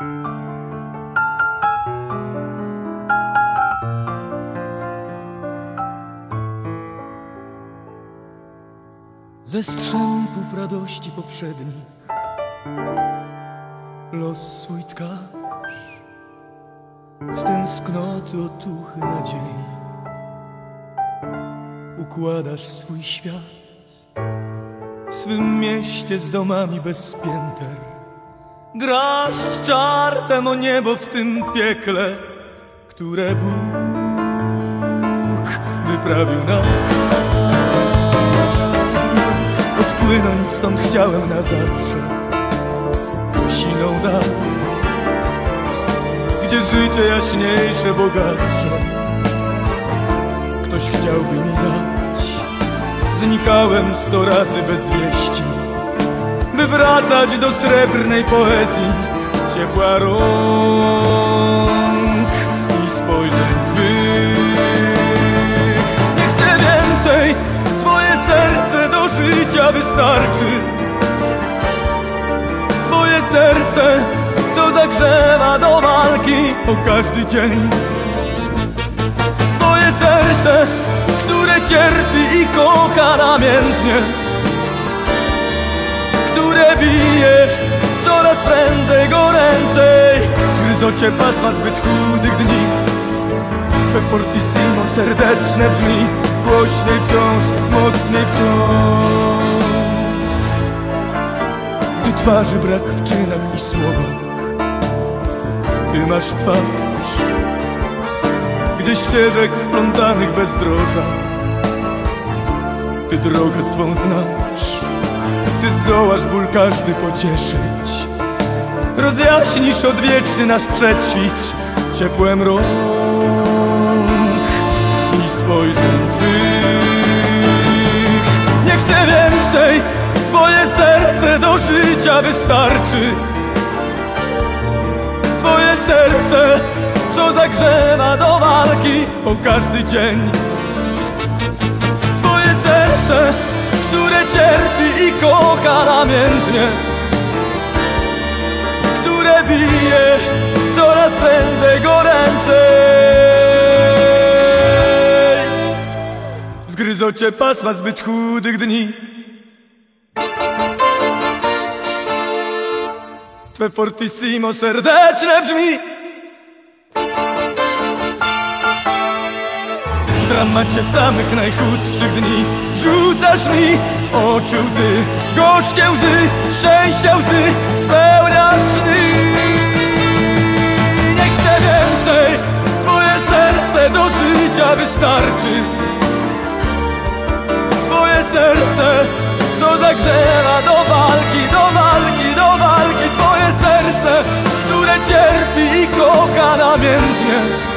Ze strzępów radości powszednich. Los swój tkasz Z tęsknoty otuchy nadziei. Układasz swój świat. W swym mieście z domami bez pięter Grasz z czartem o niebo w tym piekle Które Bóg wyprawił nam. Odpłynąć stąd chciałem na zawsze Siną dal Gdzie życie jaśniejsze, bogatsze Ktoś chciałby mi dać. Znikałem sto razy bez wieści By wracać do srebrnej poezji. Ciepła rąk i spojrzeń twych. Nie chcę więcej Twoje serce do życia wystarczy. Twoje serce, co zagrzewa do walki o każdy dzień. Twoje serce, które cierpi i kocha namiętnie bije coraz prędzej, goręcej W gryzocie pasma zbyt chudych dni Twe fortissimo serdeczne brzmi. Głośniej wciąż, mocniej wciąż. Gdy twarzy brak w czynach i słowach Ty masz twarz. Gdzie ścieżek splątanych bezdroża Ty drogę swą znasz Ty zdołasz ból każdy pocieszyć. Rozjaśnisz odwieczny nasz przedświt Ciepłem rąk i spojrzeń twych. Nie chcę więcej Twoje serce do życia wystarczy. Twoje serce, co zagrzewa do walki o każdy dzień. Twoje serce, które cierpi i kocha namiętnie Które bije coraz prędzej goręcej W zgryzocie pasma zbyt chudych dni. Twe fortissimo serdeczne brzmi. W dramacie samych najchudszych dni Wylewasz mi w oczy łzy Gorzkie łzy, szczęścia łzy Spełniasz sny. Nie chcę więcej Twoje serce do życia wystarczy. Twoje serce Co zagrzewa do walki Do walki, do walki. Twoje serce, które cierpi i kocha namiętnie.